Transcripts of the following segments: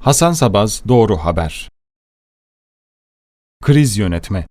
Hasan Sabaz Doğru Haber Kriz Yönetme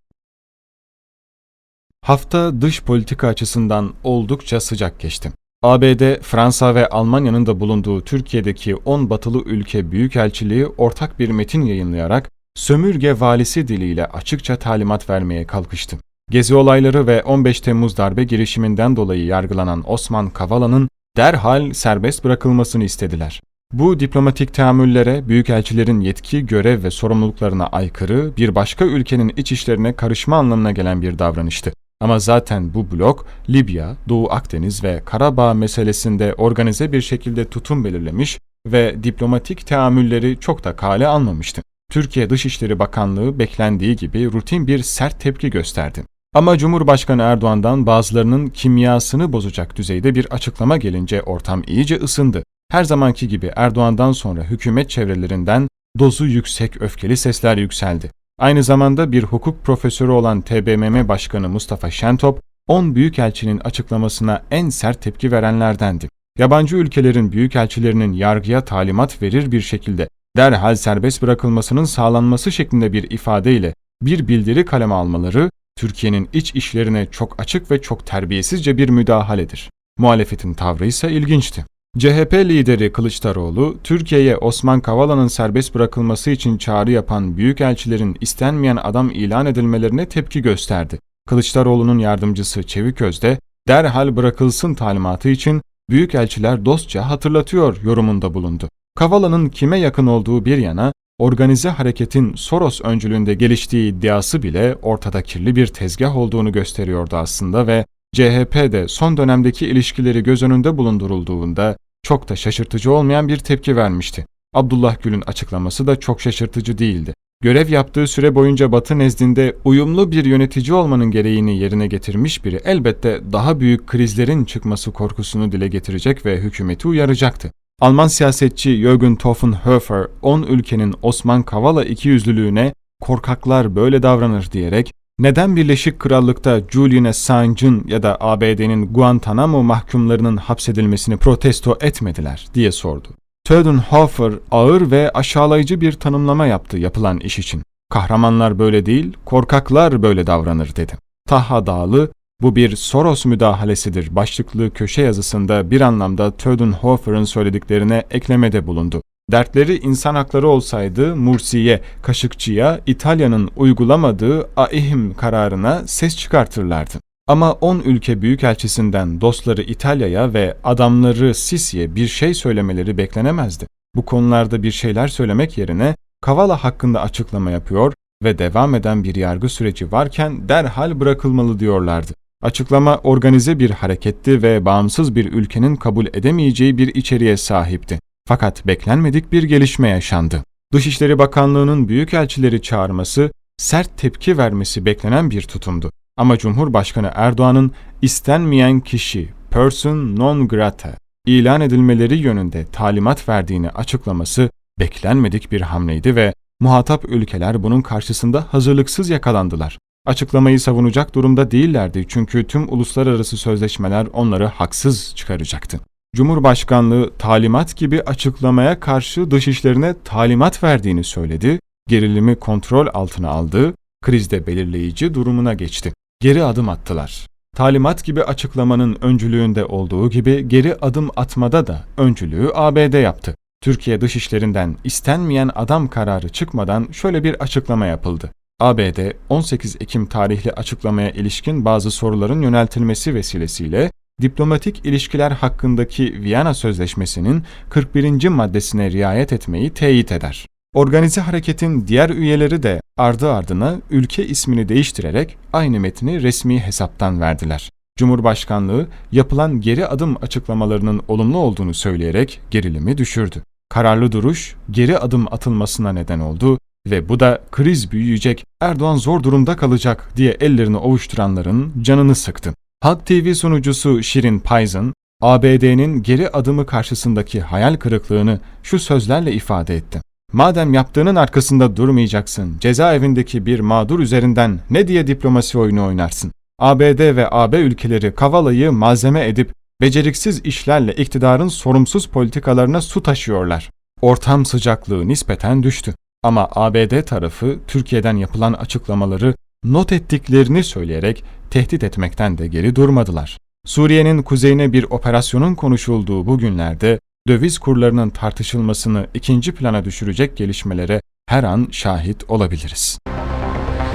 Hafta dış politika açısından oldukça sıcak geçti. ABD, Fransa ve Almanya'nın da bulunduğu Türkiye'deki 10 batılı ülke büyükelçiliği ortak bir metin yayınlayarak sömürge valisi diliyle açıkça talimat vermeye kalkıştı. Gezi olayları ve 15 Temmuz darbe girişiminden dolayı yargılanan Osman Kavala'nın derhal serbest bırakılmasını istediler. Bu diplomatik teamüllere büyükelçilerin yetki, görev ve sorumluluklarına aykırı bir başka ülkenin iç işlerine karışma anlamına gelen bir davranıştı. Ama zaten bu blok Libya, Doğu Akdeniz ve Karabağ meselesinde organize bir şekilde tutum belirlemiş ve diplomatik teamülleri çok da kale almamıştı. Türkiye Dışişleri Bakanlığı beklendiği gibi rutin bir sert tepki gösterdi. Ama Cumhurbaşkanı Erdoğan'dan bazılarının kimyasını bozacak düzeyde bir açıklama gelince ortam iyice ısındı. Her zamanki gibi Erdoğan'dan sonra hükümet çevrelerinden dozu yüksek öfkeli sesler yükseldi. Aynı zamanda bir hukuk profesörü olan TBMM Başkanı Mustafa Şentop, 10 büyükelçinin açıklamasına en sert tepki verenlerdendi. Yabancı ülkelerin büyükelçilerinin yargıya talimat verir bir şekilde derhal serbest bırakılmasının sağlanması şeklinde bir ifadeyle bir bildiri kaleme almaları, Türkiye'nin iç işlerine çok açık ve çok terbiyesizce bir müdahaledir. Muhalefetin tavrı ise ilginçti. CHP lideri Kılıçdaroğlu, Türkiye'ye Osman Kavala'nın serbest bırakılması için çağrı yapan büyükelçilerin istenmeyen adam ilan edilmelerine tepki gösterdi. Kılıçdaroğlu'nun yardımcısı Çeviköz de derhal bırakılsın talimatı için büyükelçiler dostça hatırlatıyor yorumunda bulundu. Kavala'nın kime yakın olduğu bir yana, organize hareketin Soros öncülüğünde geliştiği iddiası bile ortada kirli bir tezgah olduğunu gösteriyordu aslında ve CHP'de son dönemdeki ilişkileri göz önünde bulundurulduğunda çok da şaşırtıcı olmayan bir tepki vermişti. Abdullah Gül'ün açıklaması da çok şaşırtıcı değildi. Görev yaptığı süre boyunca Batı nezdinde uyumlu bir yönetici olmanın gereğini yerine getirmiş biri elbette daha büyük krizlerin çıkması korkusunu dile getirecek ve hükümeti uyaracaktı. Alman siyasetçi Jürgen Toffenhofer, 10 ülkenin Osman Kavala ikiyüzlülüğüne korkaklar böyle davranır diyerek neden Birleşik Krallık'ta Julian Assange'ın ya da ABD'nin Guantanamo mahkumlarının hapsedilmesini protesto etmediler diye sordu. Tödenhofer ağır ve aşağılayıcı bir tanımlama yaptı yapılan iş için. Kahramanlar böyle değil, korkaklar böyle davranır dedi. Taha Dağlı, bu bir Soros müdahalesidir başlıklı köşe yazısında bir anlamda Tödenhofer'ın söylediklerine eklemede bulundu. Dertleri insan hakları olsaydı Mursi'ye, Kaşıkçı'ya İtalya'nın uygulamadığı AİHM kararına ses çıkartırlardı. Ama 10 ülke büyükelçisinden dostları İtalya'ya ve adamları Sisi'ye bir şey söylemeleri beklenemezdi. Bu konularda bir şeyler söylemek yerine Kavala hakkında açıklama yapıyor ve devam eden bir yargı süreci varken derhal bırakılmalı diyorlardı. Açıklama organize bir hareketti ve bağımsız bir ülkenin kabul edemeyeceği bir içeriğe sahipti. Fakat beklenmedik bir gelişme yaşandı. Dışişleri Bakanlığı'nın büyükelçileri çağırması, sert tepki vermesi beklenen bir tutumdu. Ama Cumhurbaşkanı Erdoğan'ın istenmeyen kişi, person non grata, ilan edilmeleri yönünde talimat verdiğini açıklaması beklenmedik bir hamleydi ve muhatap ülkeler bunun karşısında hazırlıksız yakalandılar. Açıklamayı savunacak durumda değillerdi çünkü tüm uluslararası sözleşmeler onları haksız çıkaracaktı. Cumhurbaşkanlığı talimat gibi açıklamaya karşı dışişlerine talimat verdiğini söyledi, gerilimi kontrol altına aldı, krizde belirleyici durumuna geçti. Geri adım attılar. Talimat gibi açıklamanın öncülüğünde olduğu gibi geri adım atmada da öncülüğü ABD yaptı. Türkiye dışişlerinden istenmeyen adam kararı çıkmadan şöyle bir açıklama yapıldı. ABD 18 Ekim tarihli açıklamaya ilişkin bazı soruların yöneltilmesi vesilesiyle diplomatik ilişkiler hakkındaki Viyana Sözleşmesi'nin 41. maddesine riayet etmeyi teyit eder. Organize hareketin diğer üyeleri de ardı ardına ülke ismini değiştirerek aynı metni resmi hesaptan verdiler. Cumhurbaşkanlığı yapılan geri adım açıklamalarının olumlu olduğunu söyleyerek gerilimi düşürdü. Kararlı duruş geri adım atılmasına neden oldu ve bu da kriz büyüyecek, Erdoğan zor durumda kalacak diye ellerini ovuşturanların canını sıktı. Halk TV sunucusu Şirin Payzın, ABD'nin geri adımı karşısındaki hayal kırıklığını şu sözlerle ifade etti. Madem yaptığının arkasında durmayacaksın, cezaevindeki bir mağdur üzerinden ne diye diplomasi oyunu oynarsın? ABD ve AB ülkeleri Kavala'yı malzeme edip beceriksiz işlerle iktidarın sorumsuz politikalarına su taşıyorlar. ortam sıcaklığı nispeten düştü. Ama ABD tarafı Türkiye'den yapılan açıklamaları not ettiklerini söyleyerek tehdit etmekten de geri durmadılar. Suriye'nin kuzeyine bir operasyonun konuşulduğu bu günlerde döviz kurlarının tartışılmasını ikinci plana düşürecek gelişmelere her an şahit olabiliriz.